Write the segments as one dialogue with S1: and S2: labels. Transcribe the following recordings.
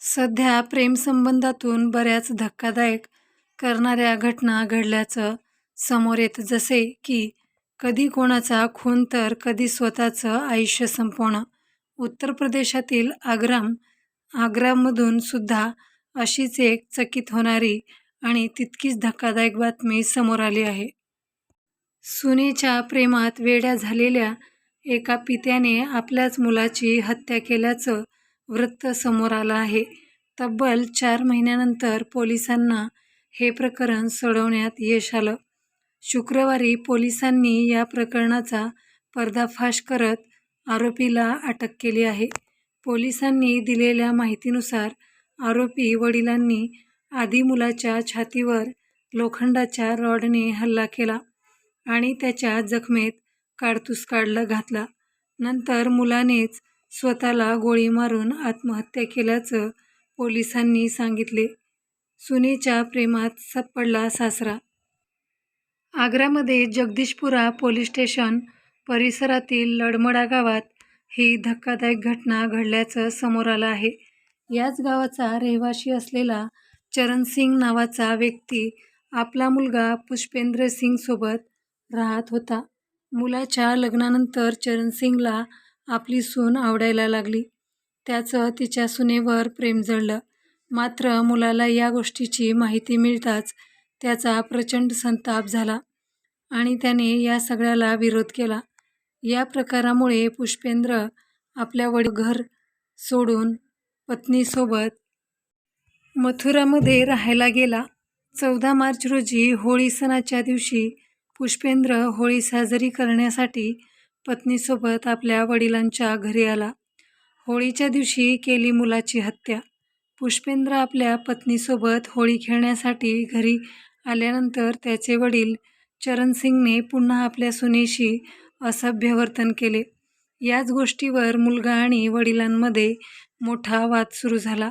S1: सध्या प्रेमसंबंधातून बऱ्याच धक्कादायक करणाऱ्या घटना घडल्याचं समोर येतं जसे की कधी कोणाचा खून तर कधी स्वतःचं आयुष्य संपवणं. उत्तर प्रदेशातील आग्राम आग्रामधून सुद्धा अशीच एक चकित होणारी आणि तितकीच धक्कादायक बातमी समोर आली आहे. सुनेच्या प्रेमात वेड्या झालेल्या एका पित्याने आपल्याच मुलाची हत्या केल्याचं वृत्त समोर आलं आहे. तब्बल चार महिन्यानंतर पोलिसांना हे प्रकरण सोडवण्यात यश आलं. शुक्रवारी पोलिसांनी या प्रकरणाचा पर्दाफाश करत आरोपीला अटक केली आहे. पोलिसांनी दिलेल्या माहितीनुसार आरोपी वडिलांनी आधी मुलाच्या छातीवर लोखंडाच्या रॉडने हल्ला केला आणि त्याच्या जखमेत काडतूस काढला घातला. नंतर मुलानेच स्वतःला गोळी मारून आत्महत्या केल्याचं पोलिसांनी सांगितले. सुनेच्या प्रेमात सापडला सासरा. आग्रामध्ये जगदीशपुरा पोलीस स्टेशन परिसरातील लडमडा गावात ही धक्कादायक घटना घडल्याचं समोर आलं आहे. याच गावाचा रहिवाशी असलेला चरणसिंग नावाचा व्यक्ती आपला मुलगा पुष्पेंद्र सिंगसोबत राहत होता. मुलाच्या लग्नानंतर चरणसिंगला आपली सून आवडायला लागली. त्याचं तिच्या सुनेवर प्रेम जळलं. मात्र मुलाला या गोष्टीची माहिती मिळताच त्याचा प्रचंड संताप झाला आणि त्याने या सगळ्याला विरोध केला. या प्रकारामुळे पुष्पेंद्र आपल्या वडील घर सोडून पत्नीसोबत मथुरामध्ये राहायला गेला. चौदा मार्च रोजी होळी सणाच्या दिवशी पुष्पेंद्र होळी साजरी करण्यासाठी पत्नीसोबत आपल्या वडिलांच्या घरी आला. होळीच्या दिवशी केली मुलाची हत्या. पुष्पेंद्र आपल्या पत्नीसोबत होळी खेळण्यासाठी घरी आल्यानंतर त्याचे वडील चरणसिंगने पुन्हा आपल्या सुनेशी असभ्य वर्तन केले. याच गोष्टीवर मुलगा आणि वडिलांमध्ये मोठा वाद सुरू झाला.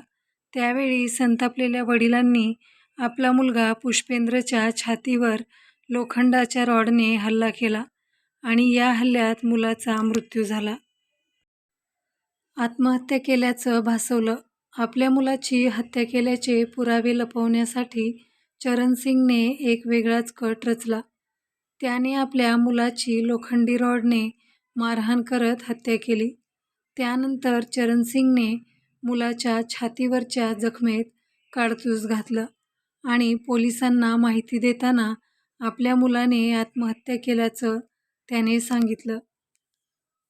S1: त्यावेळी संतापलेल्या वडिलांनी आपला मुलगा पुष्पेंद्रच्या छातीवर लोखंडाच्या रॉडने हल्ला केला. आणि या हल्ल्यात मुलाचा मृत्यू झाला. आत्महत्या केल्याचं भासवलं. आपल्या मुलाची हत्या केल्याचे पुरावे लपवण्यासाठी चरणसिंगने एक वेगळाच कट रचला. त्याने आपल्या मुलाची लोखंडी रॉडने मारहाण करत हत्या केली. त्यानंतर चरणसिंगने मुलाच्या छातीवरच्या जखमेत काडतूस घातलं आणि पोलिसांना माहिती देताना आपल्या मुलाने आत्महत्या केल्याचं त्याने सांगितलं.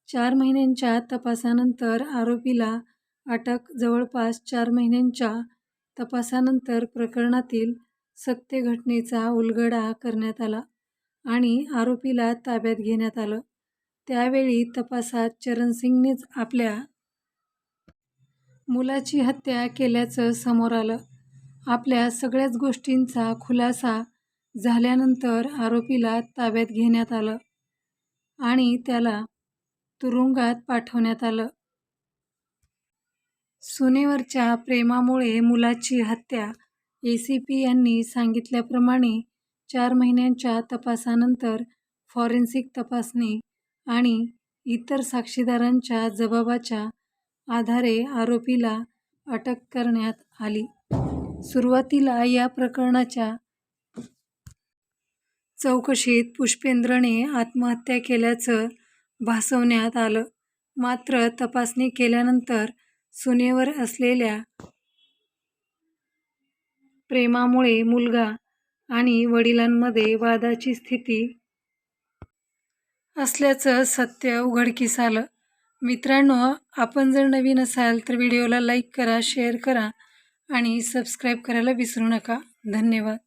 S1: चार महिन्यांच्या तपासानंतर आरोपीला अटक जवळपास चार महिन्यांच्या तपासानंतर प्रकरणातील सत्य घटनेचा उलगडा करण्यात आला आणि आरोपीला ताब्यात घेण्यात आलं. त्यावेळी तपासात चरणसिंगनेच आपल्या मुलाची हत्या केल्याचं समोर आलं. आपल्या सगळ्याच गोष्टींचा खुलासा झाल्यानंतर आरोपीला ताब्यात घेण्यात आलं. आणि त्याला तुरुंगात पाठवण्यात आलं. सुनेवरच्या प्रेमामुळे मुलाची हत्या ए सी पी यांनी सांगितल्याप्रमाणे चार महिन्यांच्या तपासानंतर फॉरेन्सिक तपासणी आणि इतर साक्षीदारांच्या जबाबाच्या आधारे आरोपीला अटक करण्यात आली. सुरुवातीला या प्रकरणाच्या चौकशीत पुष्पेंद्रने आत्महत्या केल्याचं भासवण्यात आलं. मात्र तपासणी केल्यानंतर सुनेवर असलेल्या प्रेमामुळे मुलगा आणि वडिलांमध्ये वादाची स्थिती असल्याचं सत्य उघडकीस आलं. मित्रांनो आपण जर नवीन असाल तर व्हिडिओला लाईक करा शेअर करा आणि सबस्क्राईब करायला विसरू नका. धन्यवाद.